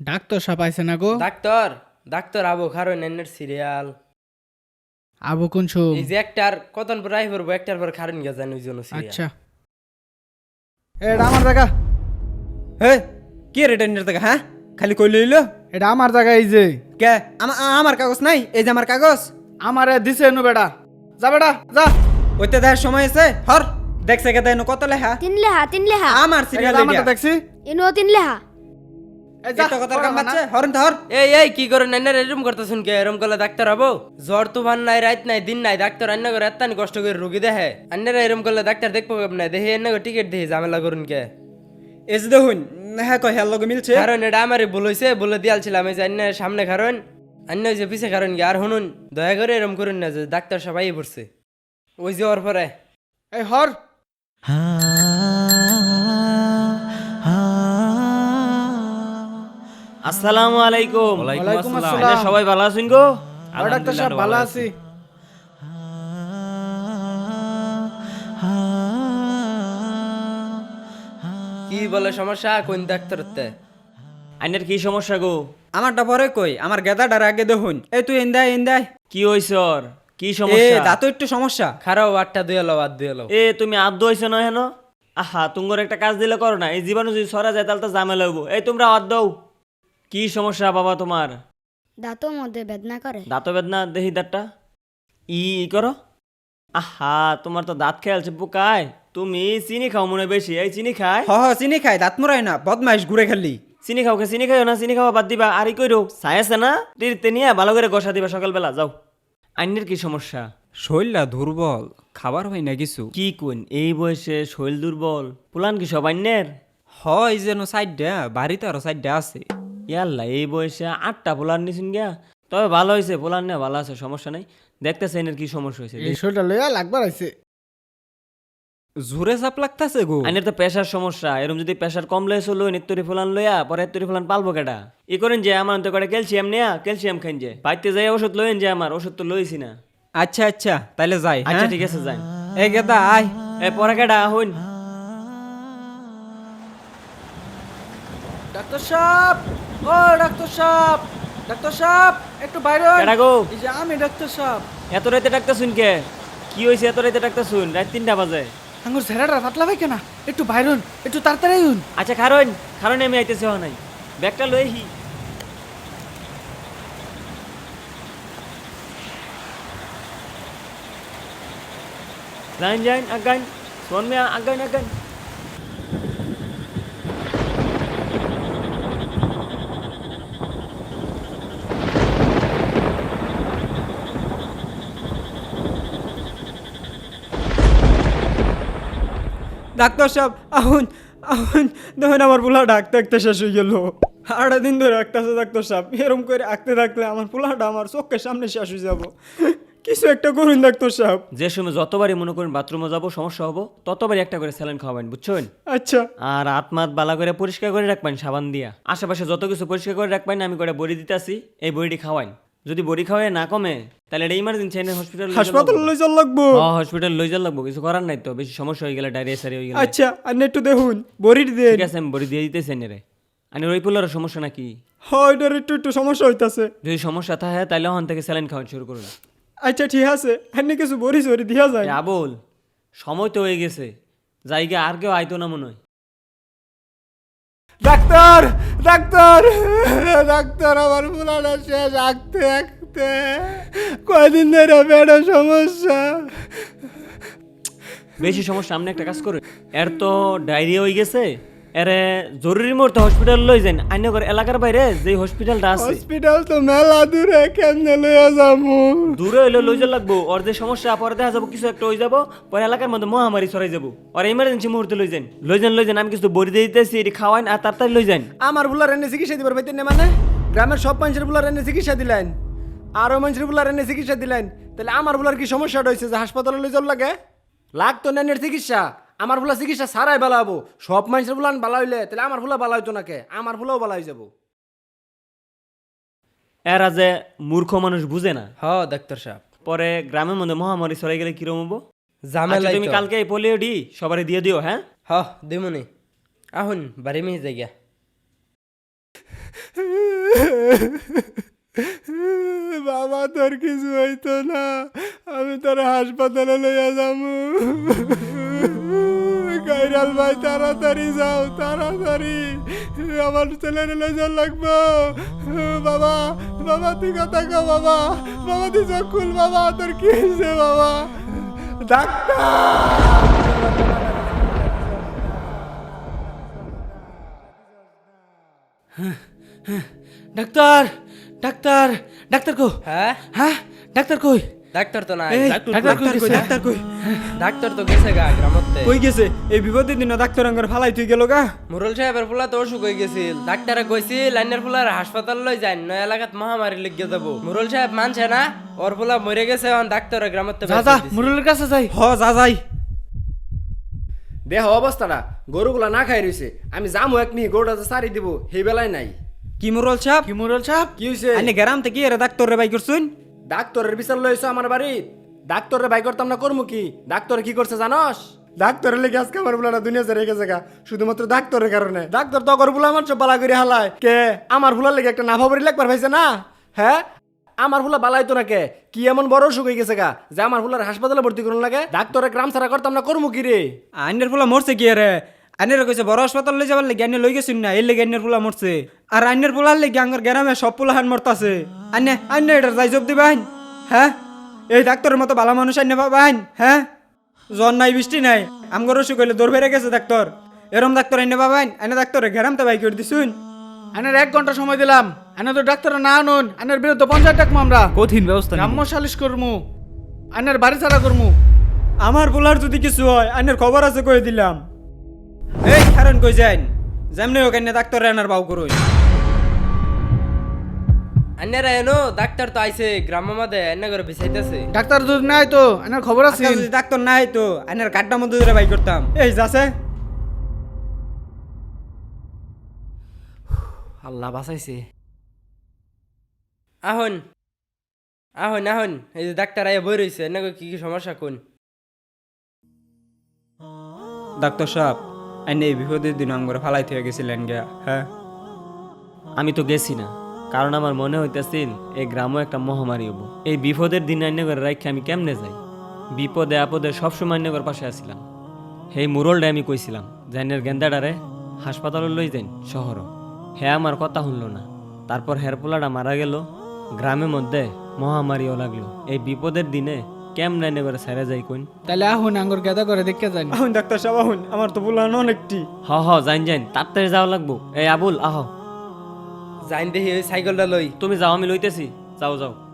Doctor সাপ আইছে না গো। ডাক্তার ডাক্তার আবু খারো নেনের সিরিয়াল। আবু কোন শুম এই যে একটার কতন পর আই পড়ব একটার পর খারণ গিয়া জানি ওই জন্য সিরিয়াল। আচ্ছা। এটা আমার জায়গা। হে কি রে টেন্ডার থেকে হ্যাঁ? খালি কই লইল এটা আমার জায়গা এই যে। কে? আমার কাগজ নাই? এই যে আমার কাগজ? আমারে দিছে নু বেটা। যা বেটা যা। ওইতে দেখার সময় আছে হর। দেখছে কে দেন কত লেখা? তিন লেহা তিন লেহা আমার সিরিয়াল এটা আমারটা দেখছি। ইনো তিন লেহা এই কি করে নেনের এরম করতেছুন কে? এরম করলে ডাক্তার হব? জ্বর তুফান নাই রাত নাই দিন নাই ডাক্তার অন্য করে এত্তানি কষ্ট করে রুগী দেখে অন্যরা এরম করলে ডাক্তার দেখব কেমন? দেখে এন্য টিকিট দিয়ে ঝামেলা করুন কে? এই দেখুন হ্যাঁ কই হ্যাঁ লগে মিলছে। কারণ এটা আমারই ভুল হয়েছে বলে দিয়ালছিলাম এই যে অন্য সামনে কারণ অন্য ওই যে পিছে কারণ কি আর শুনুন দয়া করে এরম করুন না যে ডাক্তার সবাই পড়ছে। ওই যে ওর পরে। এই হর। আসসালামু আলাইকুম। ওয়ালাইকুম আসসালাম। সবাই ভালো আছেন গো? ডাক্তার সাহেব ভালো আছি। কি বলে সমস্যা? কোন ডাক্তার হতে আইনের কি সমস্যা গো? আমারটা পরে কই? আমার গেদাটার আগে দেখুন। এই তুই ইন্দাই ইন্দাই। কি হইছে ওর? কি এ সমস্যা দাঁতো একটু সমস্যা। খারাপ আটটা দুই এলো আর দুই এলো এ তুমি আদ্য হইছে না হেন? আহা তুঙ্গর একটা কাজ দিলে করো না। এই জীবাণু যদি সরা যায় তাহলে তো ঝামেলা হইব। এই তোমরা আদ্য কি সমস্যা বাবা তোমার? দাঁতর মধ্যে বেদনা করে। দাঁত বেদনা? দেহি দাঁতটা? ই ই করো। আহা তোমার তো দাঁত খেয়ালছে পোকায় তুমি চিনি খাও মনে বেশি। এই চিনি খায়? হ হ চিনি খাই দাঁত মরাই না বদমাইশ ঘুরে খেললি চিনি খাওকে চিনি খাইও না চিনি খাওয়া বাদ দিবা। আর ই কইরো সায়েছে না? তীরতে নিয়ে ভালো করে গসা দিবা সকালবেলা যাও। আইনের কি সমস্যা? শরীরটা দুর্বল খাবার হয় না কিছু। কি কোন এই বয়সে শরীর দুর্বল? পুলান কি সব আইনের? হয় যেন সাইডটা বাড়িতে আরও সাইডটা আছে। ইয়াল্লা এই বয়সে আটটা পোলার নিছেন গিয়া? তবে ভালো হয়েছে পোলার না ভালো আছে সমস্যা নাই। দেখতেছে এনের কি সমস্যা হয়েছে এই লইয়া লাগবার আইছে জোরে চাপ লাগতাছে গো। আইনের তো প্রেশার সমস্যা এরকম যদি প্রেশার কম লয়েছে লই নিত্যরি ফুলান লইয়া পরে এত্তরি ফুলান পালবো কেটা ই করেন যে আমার তো করে ক্যালসিয়াম নেয়া ক্যালসিয়াম খাইন যে। বাইতে যাই ওষুধ লইন যে আমার ওষুধ তো লইছি না। আচ্ছা আচ্ছা তাইলে যাই আচ্ছা হ্যাঁ? ঠিক আছে যাই। এ গেদা আয়। এ পরে কেটা হইন। ডাক্তার সাহেব! ও ডাক্তার সাহেব ডাক্তার সাহেব একটু বাইরে। কেডা গো? এই যে আমি ডাক্তার সাহেব। এত রাতে ডাক্তার শুন কে? কি হয়েছে এত রাতে ডাক্তার শুন রাত তিনটা বাজে। আঙ্গুর ছেড়াটা পাতলা ভাই কেনা? একটু বাইরে হন, একটু তাড়াতাড়ি হন। আচ্ছা খারণ খারণ আমি আইতেছি হওয়া নাই ব্যাগটা লই হি যাইন যাইন আগাইন। সোন মে আগাইন আগাইন। ডাক্তার সাহেব আহুন আহুন দেখুন আমার পোলা ডাকতে ডাকতে শেষ হয়ে গেল। আড়া দিন ধরে রাখতেছে ডাক্তার সাহেব এরম করে আঁকতে থাকলে আমার পোলাটা আমার চোখের সামনে শেষ হয়ে যাব। কিছু একটা করুন ডাক্তার সাহেব। যে সময় যতবারই মনে করেন বাথরুমে যাব সমস্যা হব ততবারই একটা করে স্যালাইন খাওয়াবেন বুঝছেন? আচ্ছা। আর আত্মাত বালা করে পরিষ্কার করে রাখবেন সাবান দিয়া। আশেপাশে যত কিছু পরিষ্কার করে রাখবেন আমি করে বড়ি দিতেছি এই বড়িটি খাওয়াইন। যদি বড়ি খাওয়াই না কমে তাহলে এটা ইমার্জেন্সি এনে হসপিটাল হাসপাতাল লই চল লাগবো? হসপিটাল লই যাওয়ার লাগবো কিছু করার নাই তো বেশি সমস্যা হয়ে গেলে ডায়রিয়া সারি হয়ে গেলে। আচ্ছা আর একটু দেখুন বড়ির দেন। ঠিক আছে আমি বড়ি দিয়ে দিতেছি এনে রে। আর ওই পুলার সমস্যা নাকি? হয় এটার একটু একটু সমস্যা হইতাছে। যদি সমস্যা থাকে তাহলে ওখান থেকে স্যালাইন খাওয়ানো শুরু করুন। আচ্ছা ঠিক আছে আর কিছু বড়ি সরি দিয়া যায়। আবুল সময় তো হয়ে গেছে। জায়গা আর কেউ আইতো না মনে হয়। ডাক্তার! ডাক্তার ডাক্তার, আমার ফুলানো শেষ, আঁকতে আঁকতে। কয়দিন ধরে বেড়ে সমস্যা। বেশি সমস্যা আপনি একটা কাজ করুন এর তো ডায়রিয়া হয়ে গেছে। এরে জরুরি মুহূর্তে হসপিটাল লই যান আইন করে এলাকার বাইরে যে হসপিটালটা আছে। হসপিটাল তো মেলা দূরে কেমনে লইয়া যাব? দূরে হইলে লই যা লাগবো। ওর যে সমস্যা পরে দেখা যাব কিছু একটা হয়ে যাব পরে এলাকার মধ্যে মহামারী ছড়াই যাব। আর ইমার্জেন্সি মুহূর্তে লই যান লই যান লই যান আমি কিছু বড়ি দিয়ে দিতেছি এটি খাওয়াইন আর তাড়াতাড়ি লই যান আমার বুলার এনে চিকিৎসা দিবার পাইতেন না মানে? গ্রামের সব মানুষের বুলার এনে চিকিৎসা দিলেন। আরও মানুষের বুলার এনে চিকিৎসা দিলেন। তাহলে আমার বুলার কি সমস্যাটা হয়েছে যে হাসপাতালে লই যাওয়ার লাগে? লাগতো নেনের চিকিৎসা। আমার ফুলা চিকিৎসা সারাই বালা হব সব মানুষের বুলান বালা হইলে তাহলে আমার ফুলা বালা হইতো নাকে? আমার ফুলাও বালা হয়ে যাব। এরা যে মূর্খ মানুষ বুঝে না। হ ডাক্তার সাহেব। পরে গ্রামের মধ্যে মহামারী ছড়াই গেলে কিরম হব? আচ্ছা, ঝামেলা তুমি কালকে এই পোলিও ডি সবারই দিয়ে দিও হ্যাঁ? হ দিমুনি। আহুন বাড়ি মেয়ে জায়গা। বাবা তোর কিছু হইতো না। আমি তোর হাসপাতালে লইয়া যাব। কাইরাল ভাই তাড়াতাড়ি যাও তাড়াতাড়ি। আমার ছেলে লই যাওয়ার লাগবো। বাবা বাবা তুই কথা কো বাবা। বাবা তুই চোখ খুল বাবা তোর কি হয়েছে বাবা? ডাক্তার ডাক্তার ডাক্তার ডাক্তার কো হ্যাঁ? হ্যাঁ? ডাক্তার কই? ডাক্তার তো নাই ডাক্তার কই? ডাক্তার কই? ডাক্তার তো গেছে গা গ্রামতে। কই গেছে? এই বিপদের দিন ডাক্তার আঙ্গার ফালাই তুই গেল গা? মুরল সাহেবের ফুলা তো অসুখ হয়ে গেছিল। ডাক্তারে কইছি লাইনের ফুলার হাসপাতাল লই যান নয় এলাকাত মহামারী লেগে যাব। মুরল সাহেব মানছে না ওর ফুলা মরে গেছে এখন ডাক্তার গ্রামতে যা যা মুরলের কাছে যাই। হ যা যাই। দেহ অবস্থাটা গরুগুলা না খাই রইছে। আমি যামু এক নি গরুটা যে সারি দিব সেই বেলায় নাই। কি মুরল সাহেব? কি মুরল সাহেব? কি হয়েছে আনি গ্রাম থেকে এরা ডাক্তার রে বাই করছুন? ডাক্তারের বিচার লইছো আমার বাড়ি ডাক্তারের বাই করতাম না করমু কি? ডাক্তার কি করছে জানস? ডাক্তারের লেগে আজকে আমার দুনিয়া ছেড়ে গেছে গা শুধুমাত্র ডাক্তারের কারণে। ডাক্তার তো করে বুলা আমার সব বালা করে হালায়। কে? আমার বুলার লেগে একটা নাফা বড়ি লেখবার পাইছে না? হ্যাঁ? আমার ফুলা বালাই তো না কে? কি এমন বড় অসুখ হয়ে গেছে গা যে আমার ফুলার হাসপাতালে ভর্তি করুন লাগে? ডাক্তারের গ্রাম ছাড়া করতাম না করমু কি রে? আইনের ফুলা মরছে কি রে? আইনের কইছে বড় হাসপাতাল লই যাবার লাগি আইনে লই গেছুন না এই লেগে আইনের ফুলা মরছে। আর আইনের ফুলার লেগে আঙ্গার গ্রামে সব ফুলা হান মরতাছে। আইনে আইনে এটা যাই জব দিবাইন হ্যাঁ? এই ডাক্তারের মতো ভালো মানুষ আইনে পাবাইন হ্যাঁ? জ্বর নাই বৃষ্টি নাই আমগর অসুখ হইলে দৌড় বেড়ে গেছে ডাক্তার। এরম ডাক্তার আইনে পাবাইন আইনে ডাক্তারে ঘেরামতে বাই করে দিছুন। আনের এক ঘণ্টা সময় দিলাম আনে তো ডাক্তার না আনুন আনের বিরুদ্ধে পঞ্চায়েত ডাকবো আমরা। কঠিন ব্যবস্থা গ্রাম্য সালিশ করমু আনের বাড়ি ছাড়া করমু। আমার বলার যদি কিছু হয় আইনের খবর আছে কই দিলাম। এই কারণ কই যাইন? যেমনি হোক আইনে ডাক্তার আনার বাউ করুন। আন্যারা এনো ডাক্তার তো আইছে গ্রাম মাদে এনে করে বিছাইতেছে। ডাক্তার যদি নাই তো আনের খবর আছে যদি ডাক্তার নাই তো আইনের কাঠটা মধ্যে ধরে বাই করতাম। এই যাচ্ছে। আল্লাহ বাঁচাইছে। আহন আহন আহন এই যে ডাক্তার আইয়া বই রইছে এনে কি কি সমস্যা কোন? ডাক্তার সাহেব এই বিপদের দিন আঙ্গরে ফালাই গেছিলেন হ্যাঁ আমি তো গেছি না কারণ আমার মনে হইতেছিল, এই গ্রামও একটা মহামারী হব। এই বিপদের দিন করে রাখে আমি কেমনে যাই? বিপদে আপদে সবসময় আইনে করে পাশে আসছিলাম সেই মুরলটা আমি কইছিলাম জাইনের গেন্দাডারে হাসপাতালে লই যাইন শহর হে আমার কথা শুনলো না। তারপর হেরপোলাটা মারা গেল গ্রামের মধ্যে মহামারীও লাগল। এই বিপদের দিনে কেমনে আইনে করে সারা যাই কইন? তাহলে আহুন আঙ্গুর গেদা করে দেখতে যান। আহুন ডাক্তার সাহেব আহুন আমার তো বুলান অনেকটি। হ হ যাইন যাইন তাড়াতাড়ি যাওয়া লাগবো। এই আবুল আহ। যাইন দেখি ওই সাইকেলটা লই। তুমি যাও আমি লইতেছি। যাও যাও।